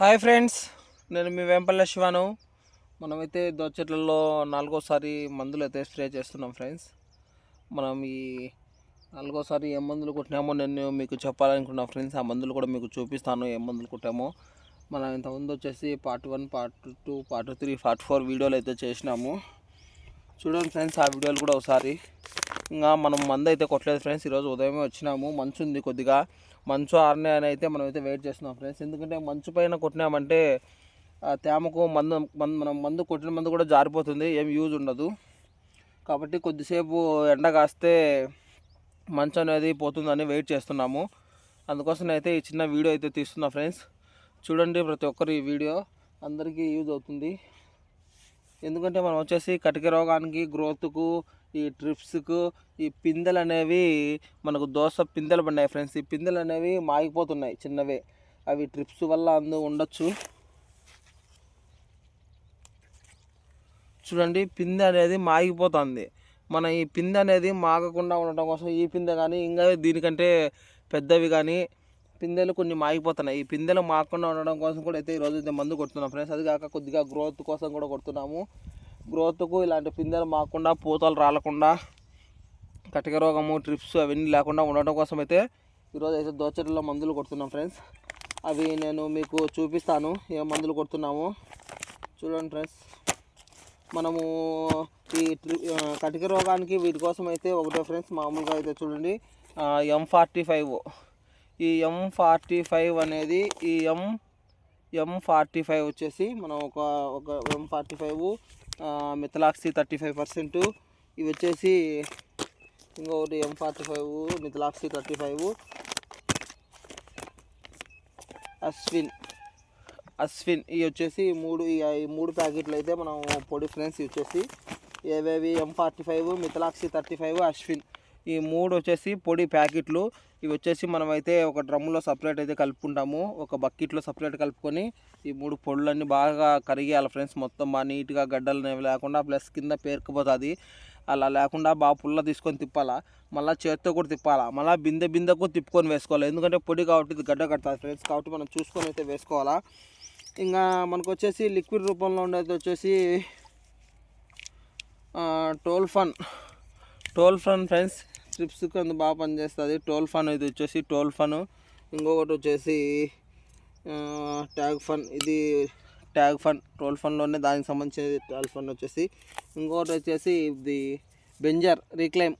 Hi friends నేను మీ వెంపల్ల శివాను. మనమైతే దోచెట్లలో నాలుగోసారి మందులు అయితే స్ప్రే చేస్తున్నాం ఫ్రెండ్స్. మనం ఈ నాలుగోసారి ఏ మందులు కొట్టినామో నేను మీకు చెప్పాలనుకున్నా ఫ్రెండ్స్. ఆ మందులు కూడా మీకు చూపిస్తాను ఏ మందులు కొట్టామో. మనం ఇంతకుముందు వచ్చేసి part one part two part three part four వీడియోలు అయితే చేసినాము. చూడండి ఫ్రెండ్స్ ఆ వీడియోలు కూడా ఒకసారి ఇంకా మనం మందు అయితే కొట్టలేదు ఫ్రెండ్స్ ఈరోజు ఉదయమే వచ్చినాము. మంచు ఉంది కొద్దిగా. మంచు ఆరనే అని అయితే మనం అయితే వెయిట్ చేస్తున్నాం ఫ్రెండ్స్ ఎందుకంటే మంచు పైన కొట్టినామంటే తేమకు మందు మందు మనం మందు కొట్టిన మందు కూడా జారిపోతుంది. ఏం యూజ్ ఉండదు. కాబట్టి కొద్దిసేపు ఎండ కాస్తే మంచు అనేది పోతుందని వెయిట్ చేస్తున్నాము. అందుకోసం అయితే ఈ చిన్న వీడియో అయితే తీస్తున్నా ఫ్రెండ్స్ చూడండి ప్రతి ఒక్కరు ఈ వీడియో అందరికీ యూజ్ అవుతుంది. ఎందుకంటే మనం వచ్చేసి కటిక రోగానికి గ్రోత్కు ఈ ట్రిప్స్కు ఈ పిందెలు అనేవి మనకు దోశ పిందెలు పడినాయి ఫ్రెండ్స్. ఈ పిందెలు అనేవి మాగిపోతున్నాయి చిన్నవే. అవి ట్రిప్స్ వల్ల అందు ఉండొచ్చు. చూడండి పిందె అనేది మాగిపోతుంది. మన ఈ పిందె అనేది మాగకుండా ఉండటం కోసం ఈ పిందె కానీ ఇంకా దీనికంటే పెద్దవి కానీ పిందెలు కొన్ని మాగిపోతున్నాయి. ఈ పిందెలు మాగకుండా ఉండడం కోసం కూడా అయితే ఈరోజు అయితే మందు కొడుతున్నాం ఫ్రెండ్స్. అది కాక కొద్దిగా గ్రోత్ కోసం కూడా కొడుతున్నాము. గ్రోత్కు ఇలాంటి పిందెలు మాకుండా పూతలు రాలకుండా కటిక రోగము ట్రిప్స్ అవన్నీ లేకుండా ఉండడం కోసం అయితే ఈరోజు అయితే దోచరిలో మందులు కొడుతున్నాం ఫ్రెండ్స్. అవి నేను మీకు చూపిస్తాను ఏ మందులు కొడుతున్నాము. చూడండి ఫ్రెండ్స్. మనము ఈ కటిక రోగానికి వీటి కోసం అయితే ఒకటే ఫ్రెండ్స్ మామూలుగా అయితే చూడండి. ఎం ఫార్టీ ఫైవ్ ఈ ఎం ఫార్టీ ఫైవ్ అనేది ఈ ఎం ఎం ఫార్టీ ఫైవ్ వచ్చేసి మనం ఒక ఒక M forty five metalaxyl thirty five percent. ఇవి వచ్చేసి ఇంకొకటి M forty five metalaxyl thirty five. Ashwin. Ashwin ఇవి వచ్చేసి మూడు ఈ మూడు ప్యాకెట్లు అయితే మనం పొడి ఫ్రెండ్స్ ఇవి వచ్చేసి ఏవేవి? M forty five metalaxyl thirty five Ashwin. ఈ మూడు వచ్చేసి పొడి ప్యాకెట్లు. ఇవి వచ్చేసి మనమైతే ఒక డ్రమ్ములో సపరేట్ అయితే కలుపుకుంటాము. ఒక బకెట్లో సపరేట్ కలుపుకొని ఈ మూడు పొడులన్నీ బాగా కరిగేయాలి ఫ్రెండ్స్. మొత్తం బాగా నీట్గా గడ్డలు అనేవి లేకుండా ప్లస్ కింద పేరుకుపోతుంది. అలా లేకుండా బాగా పుల్ల తీసుకొని తిప్పాలా. మళ్ళీ చేత్తో కూడా తిప్పాలా. మళ్ళీ బిందె బిందెకు తిప్పుకొని వేసుకోవాలి. ఎందుకంటే పొడి కాబట్టి ఇది గడ్డ కడుతుంది ఫ్రెండ్స్. కాబట్టి మనం చూసుకొని అయితే వేసుకోవాలా. ఇంకా మనకు వచ్చేసి లిక్విడ్ రూపంలో ఉండేది వచ్చేసి టోల్ ఫన్. టోల్ ఫన్ ఫ్రెండ్స్. స్ట్రిప్స్ అందు బాగా పనిచేస్తుంది. టోల్ ఫన్ ఇది వచ్చేసి టోల్ ఫన్. ఇంకొకటి వచ్చేసి ట్యాగ్ ఫన్. ఇది ట్యాగ్ ఫన్ టోల్ ఫన్లోనే దానికి సంబంధించిన టోల్ ఫన్ వచ్చేసి. ఇంకొకటి వచ్చేసి ఇది బెంజర్ రీక్లైమ్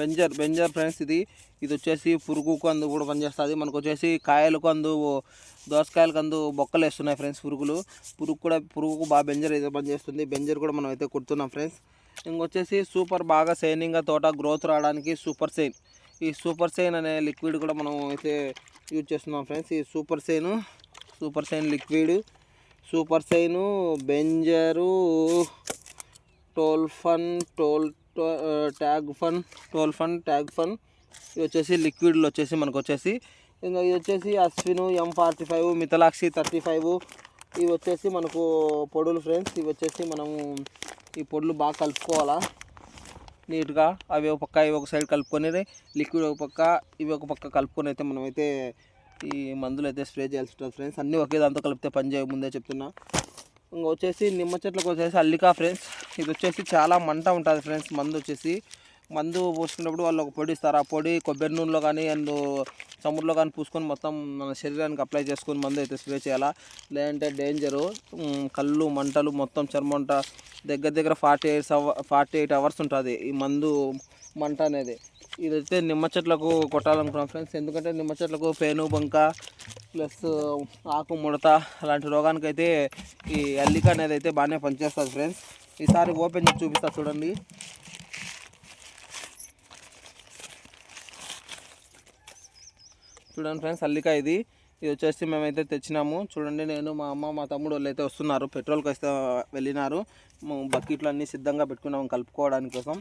బెంజర్ బెంజర్ ఫ్రెండ్స్ ఇది. ఇది వచ్చేసి పురుగుకు అందు కూడా పనిచేస్తుంది. మనకు వచ్చేసి కాయలకు అందు దోసకాయలకు అందు బొక్కలు వేస్తున్నాయి ఫ్రెండ్స్ పురుగులు. పురుగు కూడా పురుగుకు బాగా బెంజర్ అయితే పనిచేస్తుంది. బెంజర్ కూడా మనం అయితే కుడుతున్నాం ఫ్రెండ్స్. ఇంకొచ్చేసి సూపర్ బాగా సైనింగ్గా తోట గ్రోత్ రావడానికి సూపర్ సైన్. ఈ సూపర్ సైన్ అనే లిక్విడ్ కూడా మనం అయితే యూజ్ చేస్తున్నాం ఫ్రెండ్స్. ఈ super sign super sign liquid super sign బెంజరు టోల్ ఫన్ టోల్ టో- ట్యాగ్ ఫన్ టోల్ ఫన్ ట్యాగ్ ఫన్ ఇవి వచ్చేసి లిక్విడ్లు వచ్చేసి మనకు వచ్చేసి ఇంకా ఇది వచ్చేసి Ashwin M forty five metalaxyl thirty five ఇవి వచ్చేసి మనకు పొడులు ఫ్రెండ్స్. ఇవి వచ్చేసి మనము ఈ పొడులు బాగా కలుపుకోవాలా. నీట్గా అవి ఒక పక్క ఇవి ఒక సైడ్ కలుపుకొని లిక్విడ్ ఒక పక్క ఇవి ఒక పక్క కలుపుకొని అయితే మనమైతే ఈ మందులు అయితే స్ప్రే చేయాల్సి ఉంటుంది ఫ్రెండ్స్ అన్నీ ఒకే దాంతో కలిపితే పని చేయ ముందే చెప్తున్నా. ఇంకా వచ్చేసి నిమ్మ చెట్లకు వచ్చేసి అల్లికా ఫ్రెండ్స్ ఇది వచ్చేసి చాలా మంట ఉంటుంది ఫ్రెండ్స్ మందు వచ్చేసి. మందు పోసుకున్నప్పుడు వాళ్ళు ఒక పొడి ఇస్తారు. ఆ పొడి కొబ్బరి నూనెలో కానీ అండ్ చమురులో కానీ పూసుకొని మొత్తం మన శరీరానికి అప్లై చేసుకొని మందు అయితే స్ప్రే చేయాలా? లేదంటే డేంజరు కళ్ళు మంటలు మొత్తం చర్మంట దగ్గర దగ్గర ఫార్టీ ఎయిట్ అవ ఫార్టీ ఎయిట్ అవర్స్ ఉంటుంది ఈ మందు మంట అనేది. ఇదైతే నిమ్మ చెట్లకు కొట్టాలనుకున్నాం ఫ్రెండ్స్ ఎందుకంటే నిమ్మ చెట్లకు పేను బంక ప్లస్ ఆకు ముడత అలాంటి రోగానికి అయితే ఈ అల్లిక అనేది అయితే బాగానే పనిచేస్తుంది ఫ్రెండ్స్ ఈసారి ఓపెన్ చేసి చూపిస్తా చూడండి. చూడండి ఫ్రెండ్స్ అల్లిక ఇది. ఇది వచ్చేసి మేమైతే తెచ్చినాము. చూడండి నేను మా అమ్మ మా తమ్ముడు వాళ్ళు అయితే వస్తున్నారు. పెట్రోల్కి వస్తే వెళ్ళినారు. బకెట్లు అన్నీ సిద్ధంగా పెట్టుకున్నాము కలుపుకోవడానికి కోసం.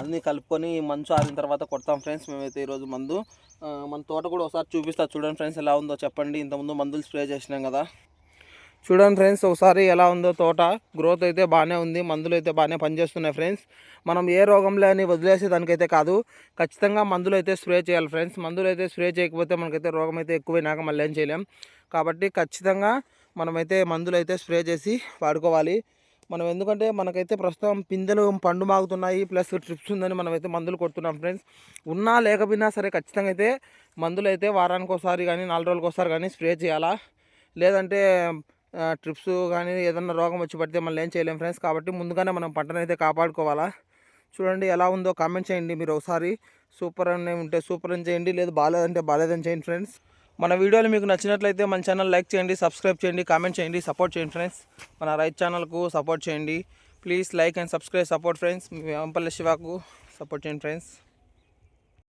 అన్నీ కలుపుకొని మంచు ఆరిన తర్వాత కొడతాం ఫ్రెండ్స్. మేమైతే ఈరోజు మందు. మన తోట కూడా ఒకసారి చూపిస్తా. చూడండి ఫ్రెండ్స్ ఎలా ఉందో చెప్పండి. ఇంతకుముందు మందులు స్ప్రే చేసినాం కదా. చూడండి ఫ్రెండ్స్ ఒకసారి ఎలా ఉందో తోట. గ్రోత్ అయితే బాగానే ఉంది మందులు అయితే బాగానే పనిచేస్తున్నాయి ఫ్రెండ్స్. మనం ఏ రోగంలో అని వదిలేసే దానికైతే కాదు ఖచ్చితంగా మందులు అయితే స్ప్రే చేయాలి ఫ్రెండ్స్. మందులు అయితే స్ప్రే చేయకపోతే మనకైతే రోగం అయితే ఎక్కువైనాక మళ్ళీ ఏం చేయలేం. కాబట్టి ఖచ్చితంగా మనమైతే మందులు అయితే స్ప్రే చేసి వాడుకోవాలి. మనం ఎందుకంటే మనకైతే ప్రస్తుతం పిందెలు పండు మాగుతున్నాయి ప్లస్ ట్రిప్స్ ఉందని మనమైతే మందులు కొడుతున్నాం ఫ్రెండ్స్. ఉన్నా లేకపోయినా సరే ఖచ్చితంగా అయితే మందులు అయితే వారానికి ఒకసారి కానీ నాలుగు రోజులకు ఒకసారి కానీ స్ప్రే చేయాలా? లేదంటే ట్రిప్స్ కానీ ఏదన్నా రోగం వచ్చి పడితే మళ్ళీ ఏం చేయలేం ఫ్రెండ్స్. కాబట్టి ముందుగానే మనం పంటను అయితే కాపాడుకోవాలా? చూడండి ఎలా ఉందో కామెంట్ చేయండి మీరు ఒకసారి. సూపర్ అని ఉంటే సూపర్ అని చేయండి లేదు బాగాలేదంటే బాగాలేదని చేయండి ఫ్రెండ్స్. మన వీడియోలు మీకు నచ్చినట్లయితే మన ఛానల్ లైక్ చేయండి సబ్స్క్రైబ్ చేయండి కామెంట్ చేయండి సపోర్ట్ చేయండి ఫ్రెండ్స్. మన రైట్ ఛానల్కు సపోర్ట్ చేయండి. Please like and subscribe support friends. మీ వెంపల్లి శివాకు సపోర్ట్ చేయండి ఫ్రెండ్స్.